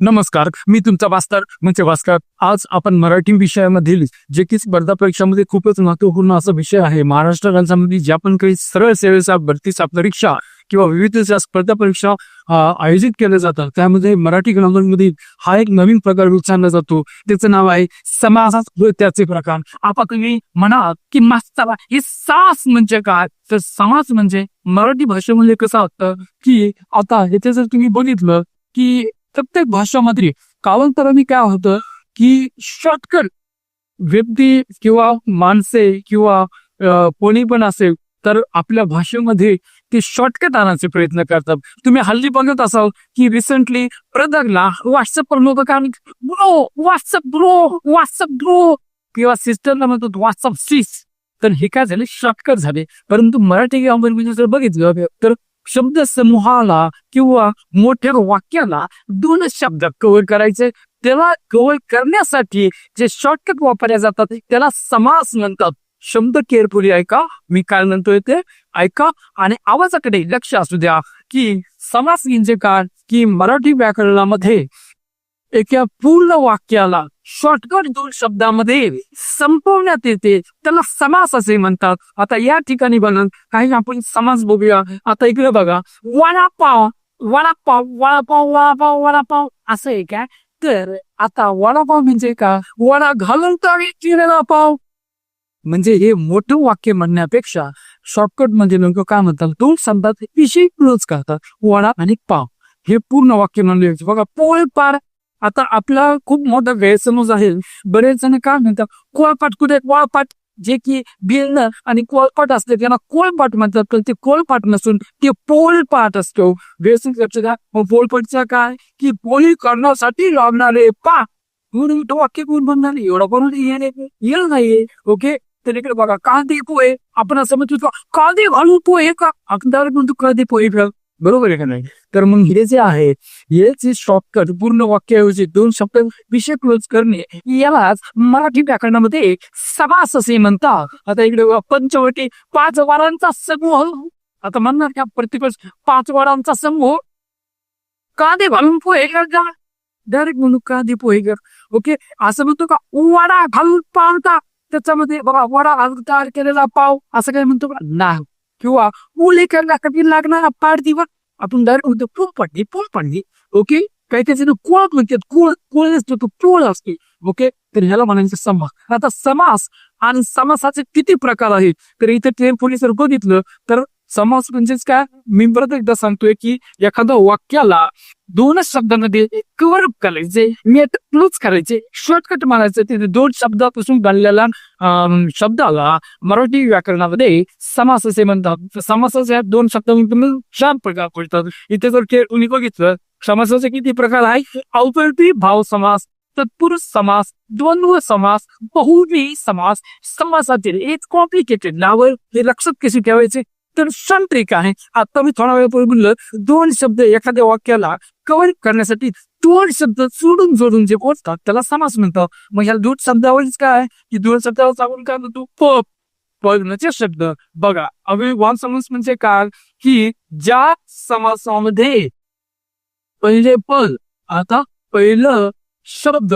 नमस्कार मी तुमचा वास्तर म्हणजे भास्कर आज आपण मराठी विषयामधील जे की स्पर्धा परीक्षामध्ये खूपच महत्त्वपूर्ण असा विषय आहे. महाराष्ट्र राज्यामध्ये ज्या पण काही सरळ सेवेचा भरतीचा परीक्षा किंवा विविध ज्या स्पर्धा परीक्षा आयोजित केल्या जातात त्यामध्ये मराठी ग्रामांमधील हा एक नवीन प्रकार विचारला जातो. त्याचं नाव आहे समासात त्याचे प्रकार. आपण तुम्ही म्हणाल की मास्तरा हे सास म्हणजे काय? तर समास म्हणजे मराठी भाषेमध्ये कसं असतं की आता हे जर तुम्ही बघितलं की प्रत्येक भाषामध्ये कालांतराने काय होतं की शॉर्टकट व्यक्ती किंवा माणसे किंवा कोणी पण असेल तर आपल्या भाषेमध्ये ते शॉर्टकट आणायचे प्रयत्न करतात. तुम्ही हल्ली बघत असाल की रिसेंटली प्रदगला व्हॉट्सअपवर लोक कारण bro WhatsApp bro WhatsApp bro किंवा सिस्टरला म्हणतो व्हॉट्सअप सिस तर हे काय झाले? शॉर्टकट झाले. परंतु मराठी जर बघितलं तर शब्द समूहाला किंवा मोठ्या वाक्याला दोनच शब्द कव्हर करायचे. त्याला कव्हर करण्यासाठी जे शॉर्टकट वापरल्या जातात त्याला समास म्हणतात. शब्द केअरफुली ऐका. मी काय म्हणतोय ते ऐका आणि आवाजाकडे लक्ष असू द्या की समास म्हणजे काय? की मराठी व्याकरणामध्ये एका पूर्ण वाक्याला शॉर्टकट दोन शब्दामध्ये संपवण्यात येते. त्याला समास असे म्हणतात. आता या ठिकाणी बनत काही आपण समास बघूया. आता इकडे बघा. वडापाव वडापाव वडापाव वडापाव वडापाव असं आहे काय तर आता वडापाव म्हणजे का? वडा घालून चिरेला पाव. म्हणजे हे मोठं वाक्य म्हणण्यापेक्षा शॉर्टकटमध्ये लोक काय म्हणतात? दोन शब्दात विषय क्लोज करतात. वडा आणि पाव. हे पूर्ण वाक्य म्हणले बघा पोळ पार आता आपला खूप मोठा गैरसमज आहे. बरेच जण काय म्हणतात कोळपाट कुठे कोळपाट जे की बिलणं आणि कोळपाट असते त्यांना कोळपाट म्हणतात पण ते कोळपाट नसून ते पोलपाट असतो. व्यसन लक्ष मग काय? की पोळी करण्यासाठी लागणारे पा म्हणून तो वाक्य कोण म्हणणार? एवढा कोण येणे? येईल नाही. ओके? तर इकडे बघा कांदे पोहे. आपण असं म्हणतो कांदे घालून पोहे का? अगदार म्हणतो कांदे पोहे का बरोबर आहे का नाही? तर मग हे जे आहे हे जे शॉर्टकट पूर्ण वाक्याऐवजी दोन शब्द विषय क्लोज करणे यालाच मराठी व्याकरणामध्ये समास असे म्हणतात. आता इकडे पंचवटी पाच वारांचा समूह. आता म्हणणार का प्रत्येक पाच वारांचा समूह? कांदे घालून पोहे का डायरेक्ट म्हणू कांदे पोहे कर. ओके असं म्हणतो का वडा घालून पावता त्याच्यामध्ये बघा वडा घालून तयार केलेला पाव असं काय म्हणतो का? नाही. किंवा मुली करण्यासाठी लागणारा? पारदीवर आपण डायरेक्ट म्हणतो पूल पडली पूल पडली ओके? काही काही कोळ म्हणतात कोळ कोळ नसतो तो पोळ असतो. ओके? तर ह्याला म्हणायचं समास आता समास आणि समासाचे किती प्रकार आहेत? तर इथे ट्रेन पोलीस जर बघितलं तर समास म्हणजेच काय? मी परत एकदा सांगतोय की एखाद्या वाक्याला दोनच शब्दांमध्ये कव्हर अप करायचे मेट क्लोज करायचे शॉर्टकट मारायचे तिथे दोन शब्दापासून बनलेला शब्दाला मराठी व्याकरणामध्ये समास असे म्हणतात. समासाचे ह्या दोन शब्दांमध्ये चार प्रकार पडतात इथे जर खेळ तुम्ही बघितलं समासाचे किती प्रकार आहे अवतरती भाव समास तत्पुरुष समास द्वंद्व समास बहुवी समास. समासातील एक कॉम्प्लिकेटेड नावं हे लक्षात कशी ठेवायचे? तर ट्रिक आहे. आता मी थोडा वेळ बोललो. दोन शब्द एखाद्या वाक्याला कव्हर करण्यासाठी दोन शब्द जोडून जोडून जे बोलतात त्याला समास म्हणतात. मग ह्या दोन शब्दावरच काय? की दोन शब्दावर सांगून काय म्हणतो? पप पगण्याचे शब्द. बघा अव्ययवान समास म्हणजे काय? की ज्या समासामध्ये पहिले पद आता पहिलं शब्द.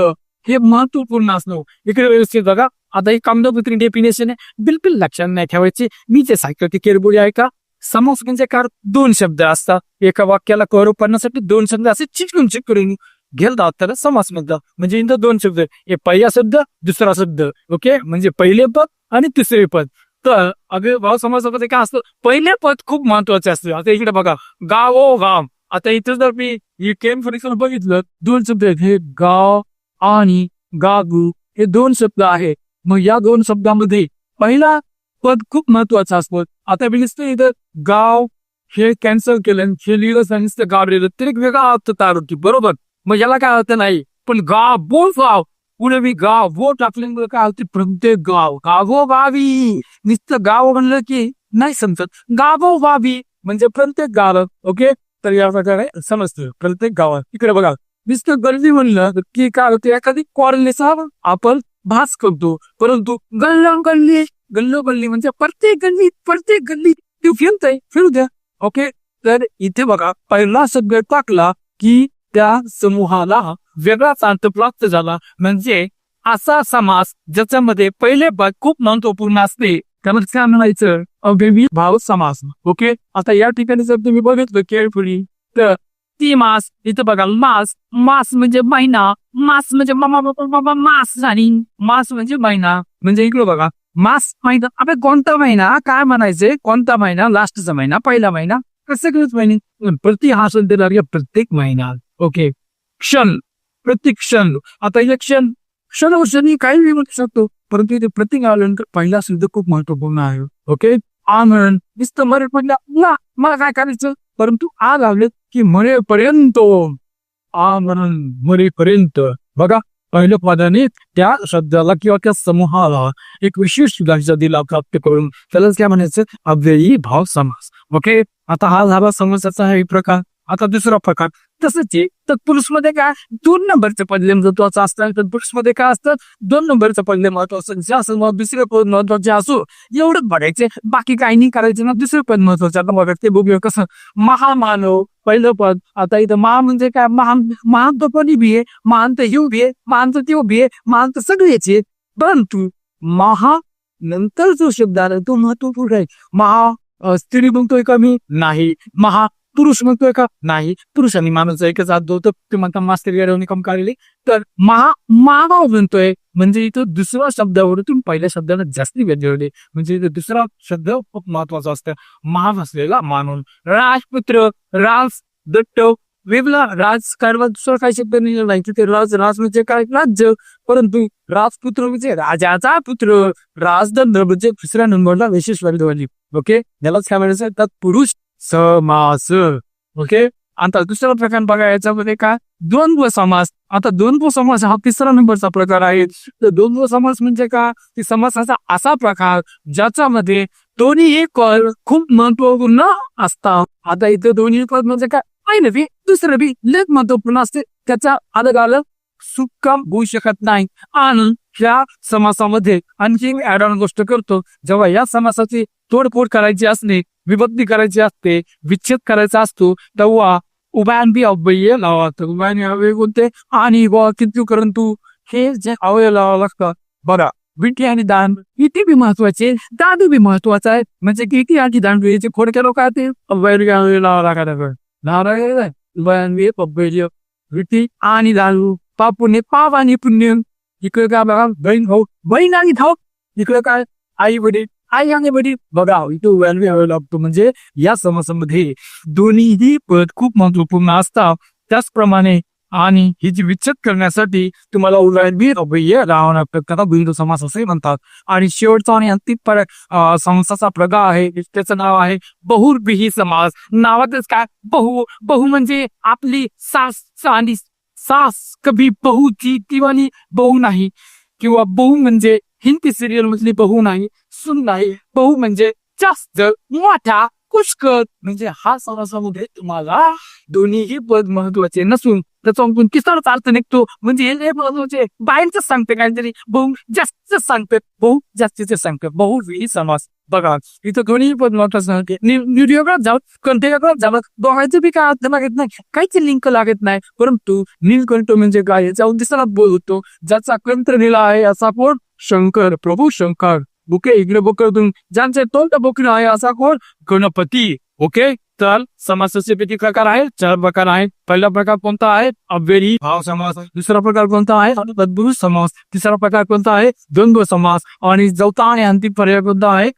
हे महत्त्वपूर्ण असणं इकडे व्यवस्थित बघा. आता ही कामदापत्री डेफिनेशन आहे. बिलकुल लक्षात नाही ठेवायची. मी जे सांगतो ते केरबुडी आहे का? समास म्हणजे कार दोन शब्द असतात. एका वाक्याला कौरव करण्यासाठी दोन शब्द असे चिकून चिकून घेतात त्याला समास म्हणतात. म्हणजे इथं दोन शब्द एक पहिला शब्द दुसरा शब्द. ओके? म्हणजे पहिले पद आणि तिसरे पद. तर अगे भाव समाजामध्ये काय असतं? पहिले पद खूप महत्त्वाचे असते. आता इकडे बघा. गाव ओ गाव. आता इथं जर मी ही केम एक्झाम्पल बघितलं दोन शब्द आहेत. हे गाव आणि गागू हे दोन शब्द आहेत मग या दोन शब्दामध्ये पहिला पद खूप महत्त्वाचा असतो. आता मी दिसतो इथं गाव हे कॅन्सल केलं हे लिहिलं सांगितलं नुसतं गाव लिहिलं तरी एक वेगळा अर्थ तयार होती. बरोबर? मग याला काय अर्थ नाही? पण गाव बोल गाव. पुढे मी गाव वो टाकल्यामुळे काय होते? प्रत्येक गाव. गावो गावी. नुसतं गाव म्हणलं की नाही समजत. गावो गावी. म्हणजे प्रत्येक गाव. ओके? तर या प्रकारे समजतं प्रत्येक गावात इकडे बघा. नुसतं गल्ली म्हणलं की काय होते एखादी कॉर्नेचा आपण भास करतो. परंतु गल्ल गल्ली गल्लो गल्ली म्हणजे प्रत्येक गल्ली प्रत्येक गल्ली ते फिरतय फिरू द्या. ओके? तर इथे बघा पहिला शब्द टाकला की त्या समूहाला वेगळाच अर्थ प्राप्त झाला. म्हणजे असा समास ज्याच्यामध्ये पहिले भाग खूप महत्त्वपूर्ण असते. त्याला काय म्हणायचं? अव्यवी भाव समास. ओके? आता या ठिकाणी जर तुम्ही बघितलं केअरफुली तर ती मास इथं बघा मास मास म्हणजे महिना मास म्हणजे बाबा बाबा मास झाली. मास म्हणजे महिना. म्हणजे इकडं बघा मास महिना. अबे कोणता महिना? काय म्हणायचंय कोणता महिना? लास्टचा महिना पहिला महिना? कसं सगळेच महिने प्रति हा सण लागेल प्रत्येक महिना. ओके. क्षण. प्रत्येक क्षण. आता हे क्षण क्षण क्षणी काही वेळ म्हणू शकतो परंतु इथे प्रत्येक आल्यानंतर पहिला शब्द खूप महत्त्वपूर्ण आहे. ओके? आमरण. नुसतं मरे म्हटलं ना मला काय करायचं? परंतु आज आले की मरेपर्यंत. आमरण मरेपर्यंत. बघा पहिल्या पदाने त्या शब्दाला किंवा त्या समूहाला एक विशेष दर्जा दिला प्राप्त करून. त्यालाच काय म्हणायचं? अव्ययी भाव समास ओके? आता हा झाला समासाचा हा प्रकार. आता दुसरा प्रकार. तसंच आहे तत्पुरुषमध्ये काय? दोन नंबरचं पहिले महत्वाचं असतं तत्पुरुषमध्ये काय असतं? दोन नंबरचं पहिले महत्वाचं जे असं मग दुसरे पद महत्त्वाचे असो. एवढंच बघायचे. बाकी काही नाही करायचं. ना दुसरे पद महत्वाचं आता बघा ते बघूया कसं. महामानव पहिलं पद. आता इथं महा म्हणजे काय? महान महान तर कोणी बी आहे? महान तर हिव बी आहे. महान तर त्यो बी आहे. महान तर सगळेच आहे परंतु महा नंतर जो शब्द आला तो महत्त्वपूर्ण आहे. महा स्त्री म्हणतोय का मी? नाही. महा पुरुष म्हणतोय का? नाही पुरुष आणि माणूस एकच हात धुवतो ते म्हणता मास्तर गाडवणी काम काढली तर महा महागाव म्हणतोय म्हणजे इथं दुसरा शब्दावरून पहिल्या शब्दाला जास्ती वेळ म्हणजे इथं दुसरा शब्द खूप महत्त्वाचा असतं. महाग असलेला मानून राजपुत्र राज दट्ट वेबला राज कारवा दुसरा काही शब्द नाही नाही तिथे राज राज म्हणजे काय? राज्य. परंतु राजपुत्र म्हणजे राजाचा पुत्र. राजदंड म्हणजे दुसऱ्या नंबरला विशेष वर्धवली ओके? यालाच काय म्हणायचं? त्यात पुरुष समास. ओके आता दुसरा प्रकार बघा याच्यामध्ये काय द्वंद्व समास. आता द्वंद्व समास हा तिसरा नंबरचा प्रकार आहे. तर द्वंद्व समास म्हणजे का? की समासाचा असा प्रकार ज्याच्यामध्ये दोन्ही पद खूप महत्त्वपूर्ण असतात. आता इथे दोन्ही पद म्हणजे काय? पहिलं बी दुसरं बी लेख महत्त्वपूर्ण असते. त्याचा अलग अलग सुक्कम होऊ शकत नाही. आणि या समासामध्ये आणखी ऍड ऑन गोष्ट करतो. जेव्हा या समासाची तोडफोड करायची असणे विभक्ती करायची असते विच्छेद करायचा असतो तेव्हा उभयान बी अव्यय लावा उभयाने अव्यय कोणते? आणि व किती परंतु हे जे अवयव लावावं लागतं बघा विटी आणि दान किती बी महत्त्वाचे दादू बी महत्त्वाचा आहे. म्हणजे किती आणि दांडू याचे खोडक्या लोक ते अव्यय लावा लागतात नारायण उभयान बी अव्यय. विटी आणि दानू पापुणे पाप आणि पुण्य. इकडे काय बघा बहीण भाऊ बहीण आणि भाऊ. इकडे काय? आई वडील आई आणि वडील. बघा इथं व्हॅल्यू हवे लागतो म्हणजे या समासामध्ये दोन्हीही पद खूप महत्त्वपूर्ण असतात. त्याचप्रमाणे आणि ही जी विच्छेद करण्यासाठी तुम्हाला उलट अभय राहावं लागतं बिंदू समास असे म्हणतात. आणि शेवटचा आणि अंतिम पर अं, समासाचा प्रकार आहे. त्याचं नाव आहे बहुर्बिही समास. नावातच काय? बहु बहु म्हणजे आपली सास आणि सास कभी बहुची किंवा बहु नाही. किंवा बहु म्हणजे हिंदी सिरियल मधली बहू नाही सुन नाही. बहू म्हणजे जास्त मोठा पुष्कळ. म्हणजे हा समासामध्ये तुम्हाला दोन्हीही पद महत्त्वाचे नसून त्याचा किसानच अर्थ निघतो. म्हणजे हे महत्त्वाचे. बाईंच सांगते काहीतरी. बहू जास्त सांगते. बहु जास्तीचे सांगते. बहु ही समास. बघा इथं दोन्ही पद महत्वाचं सांगते व्हिडिओ जाऊ कंटेंट जावं. दोघांचं बी काय अर्थ लागत नाही. काहीच लिंक लागत नाही. परंतु नीलकंठ म्हणजे काय? याचा उद्देशाला बोल होतो ज्याचा कंठ लिहिला आहे असा कोण? शंकर प्रभू शंकर बुके इकडे बोकडून ज्यांचे तोंड बोकडे आहे असा कोण गणपती ओके? तर समासाचे किती प्रकार आहेत चार प्रकार आहेत पहिला प्रकार कोणता आहे अव्ययी। भाव समास। दुसरा प्रकार कोणता आहे तद्भुरुष समास। तिसरा प्रकार कोणता आहे द्वंद्व समास। आणि चौथा आणि अंतिम पर्याय कोणता आहे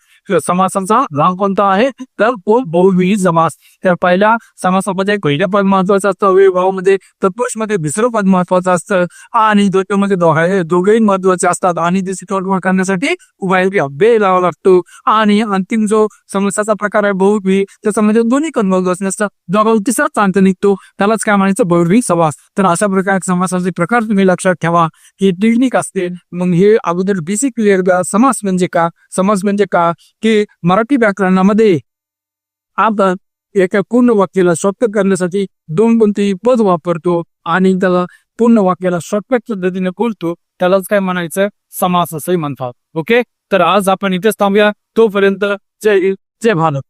समासाचा राग कोणता आहे तर तो बहुविही समास. तर पहिल्या समासामध्ये पहिलं पद महत्वाचं असतं अव्ययी भावामध्ये तत्पुरुषमध्ये दुसरं पद महत्वाचं असतं. आणि दोघांमध्ये दोघे दोघेही महत्त्वाचे असतात. आणि तोडफोड करण्यासाठी उभय अभ्यय लावा लागतो. आणि अंतिम जो समासाचा प्रकार आहे बहुवी त्याच्यामध्ये दोन्ही कद महत्त्वाचे नसतं तिसरा चांत निघतो त्यालाच काय म्हणायचं? बहुवी समास तर अशा प्रकार समासाचे प्रकार तुम्ही लक्षात ठेवा. ही टेक्निक असते. मग हे अगोदर बेसिक क्लिअर समास म्हणजे का? समास म्हणजे का? की मराठी व्याकरणामध्ये आपण एका पूर्ण वाक्याला शॉर्टकट करण्यासाठी दोन कोणतेही पद वापरतो आणि त्याला पूर्ण वाक्याला शॉर्टकट पद्धतीने बोलतो. त्यालाच काय म्हणायचं? समास असंही म्हणतात. ओके तर आज आपण इथेच थांबूया. तोपर्यंत जय जय भारत.